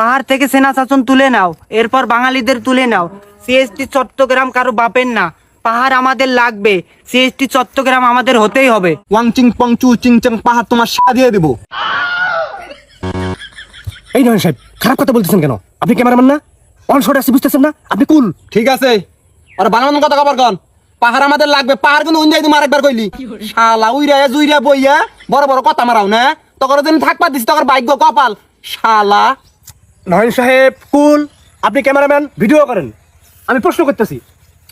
পাহাড় থেকে সেনা শাসন তুলে নাও এরপর বাঙালিদের তুলে নাও। সিএসটি চট্টগ্রাম কারও বাপের না পাহাড় আমাদের লাগবে। সিএসটি চট্টগ্রাম আমাদের হতেই হবে। ওয়াং চিং পং চু চিং চাং পাহাড় তোমার সাথে দিয়ে দেবো। এই নয় সাহেব খারাপ কথা বলতেছেন কেন? আপনি ক্যামেরাম্যান না? অন শট আছে বুঝতেছেন না? আপনি কুল? ঠিক আছে। আর বানানো কথা কবার কন। পাহাড় আমাদের লাগবে পাহাড় কিন্তু উন্দাই তুমি আরেকবার কইলি। শালা উইরা জুইরা বইয়া বড় বড় কথা মারাও না। তখন যেন থাকবা দিস তখন ভাগ্য কপাল। শালা। নয়ন সাহেব কুল আপনি ক্যামেরাম্যান ভিডিও করেন। আমি প্রশ্ন করতেছি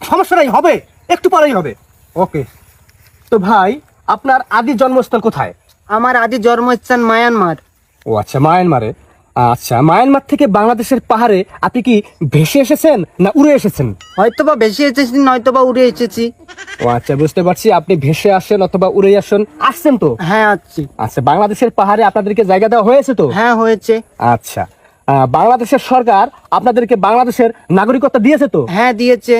সমস্যা নাই হবে একটু পরেই হবে। ওকে। তো ভাই আপনার আদি জন্মস্থল কোথায়? আমার আদি জন্মস্থান মায়ানমার। ও আচ্ছা মায়ানমারে। আচ্ছা মায়ানমার থেকে বাংলাদেশের পাহাড়ে আপনি কি ভেসে এসেছেন না উড়ে এসেছেন? হয়তোবা বেশি এসেছি নয়তো বা উড়ে এসেছি। ও আচ্ছা বুঝতে পারছি আপনি ভেসে আসেন অথবা উড়ে আসেন আসছেন তো? হ্যাঁ আছি আচ্ছা বাংলাদেশের পাহাড়ে আপনাদেরকে জায়গা দেওয়া হয়েছে তো? হ্যাঁ হয়েছে। আচ্ছা বাংলাদেশের সরকার আপনাদেরকে বাংলাদেশের নাগরিকত্ব দিয়েছে তো? হ্যাঁ দিয়েছে।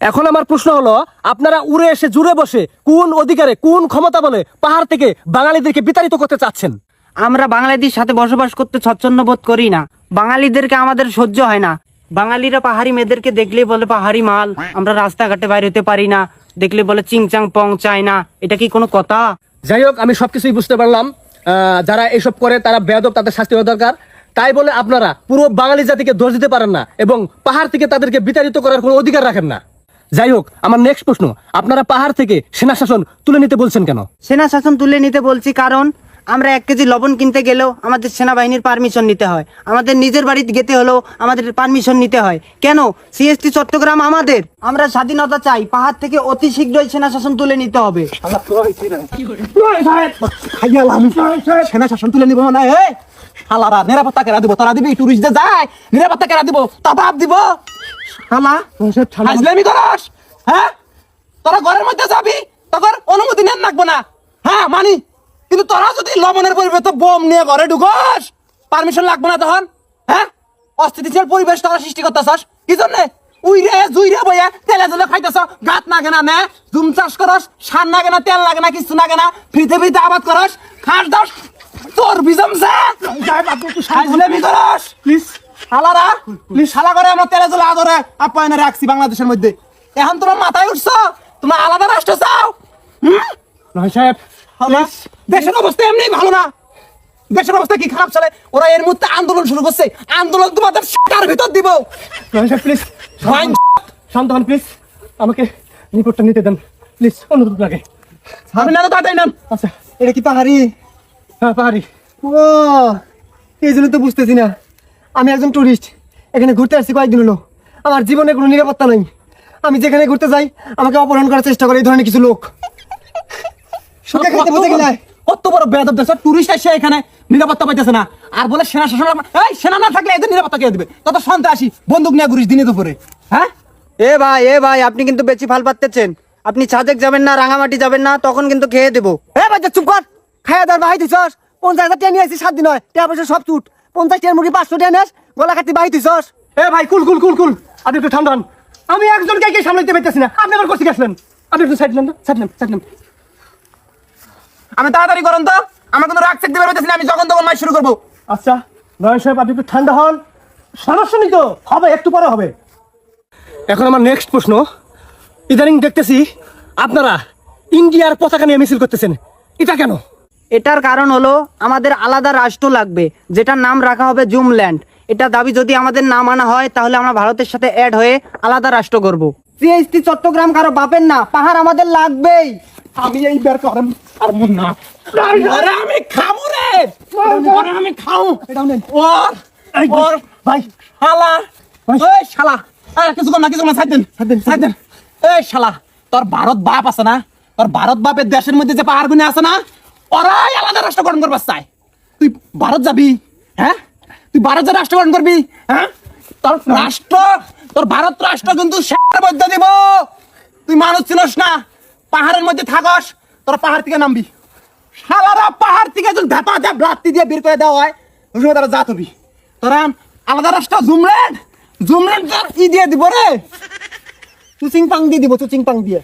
এখন আমার প্রশ্ন হলো আপনারা উড়ে এসে জুড়ে বসে কোন অধিকারে কোন ক্ষমতা বলে পাহাড় থেকে বাঙালিদেরকে বিতাড়িত করতে চাচ্ছেন? আমরা বাঙালিদের সাথে বসবাস করতে স্বচ্ছন্দ বোধ করি না। বাঙালিদেরকে আমাদের সহ্য হয় না। বাঙালিরা পাহাড়ি মেয়েদেরকে দেখলে বলে পাহাড়ি মাল আমরা রাস্তাঘাটে বাইরে হতে পারি না। দেখলে বলে চিংচাং পং চায় না। এটা কি কোনো কথা? যাই হোক আমি সবকিছুই বুঝতে পারলাম। আহ, যারা এসব করে তারা বেদব তাদের শাস্তি হওয়া দরকার। তাই বলে আপনারা পুরো বাঙালি জাতিকে দোষ দিতে পারেন না এবং পাহাড় থেকে তাদেরকে বিতাড়িত করার কোনো অধিকার রাখেন না। যাই হোক, আমার নেক্সট প্রশ্ন, আপনারা পাহাড় থেকে সেনা শাসন তুলে নিতে বলছেন কেন? সেনা শাসন তুলে নিতে বলছি কারণ আমরা এক কেজি লবণ কিনতে গেলেও আমাদের সেনাবাহিনীর পারমিশন নিতে হয়। আমাদের নিজের বাড়িতে যেতে হলেও আমাদের পারমিশন নিতে হয়। কেন? সিএসটি চট্টগ্রাম আমাদের। আমরা স্বাধীনতা চাই। পাহাড় থেকে অতি শীঘ্রই সেনা শাসন তুলে নিতে হবে। সেনা শাসন তুলে নিব না শালারা নিরাপত্তা কেরা দিব তারা দিবি টুরিস্টদের যায়। নিরাপত্তা কেরা দিব তাবাব দিব। শালা হাজলামি করস হ্যাঁ? তোরা ঘরের মধ্যে যাবি তখন অনুমতি নেন লাগবো না। হ্যাঁ মানি। কিন্তু তোরা যদি লবণের পরিবর্তে বোম নিয়ে ঘরে ঢুকস পারমিশন লাগবে না তখন হ্যাঁ? অস্থিতিশীল পরিবেশ তোরা সৃষ্টি করতেছস। কি জন্যে? উইরে জুইরে বইয়া তেলে জলে খাইতেছ। গাত নাগে না নে জুম চাষ করস সার নাগে না তেল লাগে না কিছু নাগে না ফ্রিতে ফ্রিতে আবাদ করস খাস দাস তোর হাজলামি করস প্লিজ। শালারা প্লিজ শালা করে আমরা তেলে আদরে আপ্যায়নে রাখছি বাংলাদেশের মধ্যে। এখন তোমরা মাথায় উঠছ? তোমরা আলাদা রাষ্ট্র চাও? হুম? নয় সাহেব দেশের অবস্থা এমনি ভালো না। দেশের অবস্থা কি খারাপ চলে? ওরা এর মধ্যে আন্দোলন শুরু করছে। আন্দোলন তোমাদের টার ভিতর দিব। প্লিজ শান্ত হন। প্লিজ আমাকে রিপোর্টটা নিতে দেন। প্লিজ অনুরোধ লাগে। আমি না তো তাড়াতাড়ি নাম আচ্ছা। এটা কি পাহাড়ি? হ্যাঁ পাহাড়ি। ও এই জন্য তো বুঝতেছি না। আমি একজন টুরিস্ট এখানে ঘুরতে আসছি কয়েকদিন হলো। আমার জীবনে কোনো নিরাপত্তা নাই। আমি যেখানে ঘুরতে যাই আমাকে অপহরণ করার চেষ্টা করে এই ধরনের কিছু লোক। সুখে খেতে বসে গেলে। কত বড় বেদব দেশ টুরিস্ট এসে এখানে নিরাপত্তা পাইতেছে না। আর বলে সেনা শাসন এই সেনা না থাকলে এদের নিরাপত্তা কে দিবে? তত সন্ত্রাসী বন্দুক নিয়ে ঘুরিস দিনে দুপুরে হ্যাঁ? এ ভাই এ ভাই আপনি কিন্তু বেশি ফাল আপনি সাজেক যাবেন না রাঙামাটি যাবেন না তখন কিন্তু খেয়ে দেবো। এ ভাই চুপ কর। খাইয়া দার দিছস পঞ্চাশ হাজার টেনে সাত দিন হয়। টাকা পয়সা সব চুট। পঞ্চাশ টেন মুরগি পাঁচশো টেনে আস গলা খাতি বাই দিছস এ ভাই কুল কুল কুল কুল। আপনি একটু ঠান্ডা আমি একজনকে কে সামলাইতে পারতেছি না। আপনি আবার কোথায় গেছিলেন? আপনি একটু সাইড নেন না সাইড নেন সাইড নেন। আমি তাড়াতাড়ি করুন তো। আমার কোনো রাগ চেকতে পারতেছি না আমি যখন তখন মাই শুরু করব। আচ্ছা নয়ন সাহেব আপনি একটু ঠান্ডা হন। সমস্যা নেই তো হবে একটু পরে হবে। এখন আমার নেক্সট প্রশ্ন। ইদানিং দেখতেছি আপনারা ইন্ডিয়ার পতাকা নিয়ে মিছিল করতেছেন। এটা কেন? এটার কারণ হলো আমাদের আলাদা রাষ্ট্র লাগবে যেটার নাম রাখা হবে জুমল্যান্ড। এটা দাবি যদি আমাদের না মানা হয় তাহলে আমরা ভারতের সাথে অ্যাড হয়ে আলাদা রাষ্ট্র করব। সিএসটি চট্টগ্রাম কারও বাপের না পাহাড় আমাদের লাগবেই। আমি এই বের আর মন না। আরে আমি খাব রে। আরে আমি খাও ওর ওর ভাই। শালা। এই শালা। কিছু কর না কিছু কর না সাইড দেন। সাইড দেন এই শালা তোর ভারত বাপ আছে না? তোর ভারত বাপের দেশের মধ্যে যে পাহাড় গুনে আছে না? ওরাই আলাদা রাষ্ট্র গঠন করবার চায়। তুই ভারত যাবি হ্যাঁ? তুই ভারত যা রাষ্ট্র গঠন করবি হ্যাঁ? তোর রাষ্ট্র তোর ভারত রাষ্ট্র কিন্তু শেয়ার মধ্যে দিব। তুই মানুষ চিনস না। পাহাড়ের মধ্যে থাকস, তোরা পাহাড় থেকে নামবি। সালারা পাহাড় থেকে যদি ধাপা ধাপ রাত্রি দিয়ে বের করে দেওয়া হয়, ওই তারা জাত তোরা আলাদা রাস্তা জুমলেন জুমলেন ই দিয়ে দিব রে। চুচিং পাং দিয়ে দিব, চুচিং পাং দিয়ে।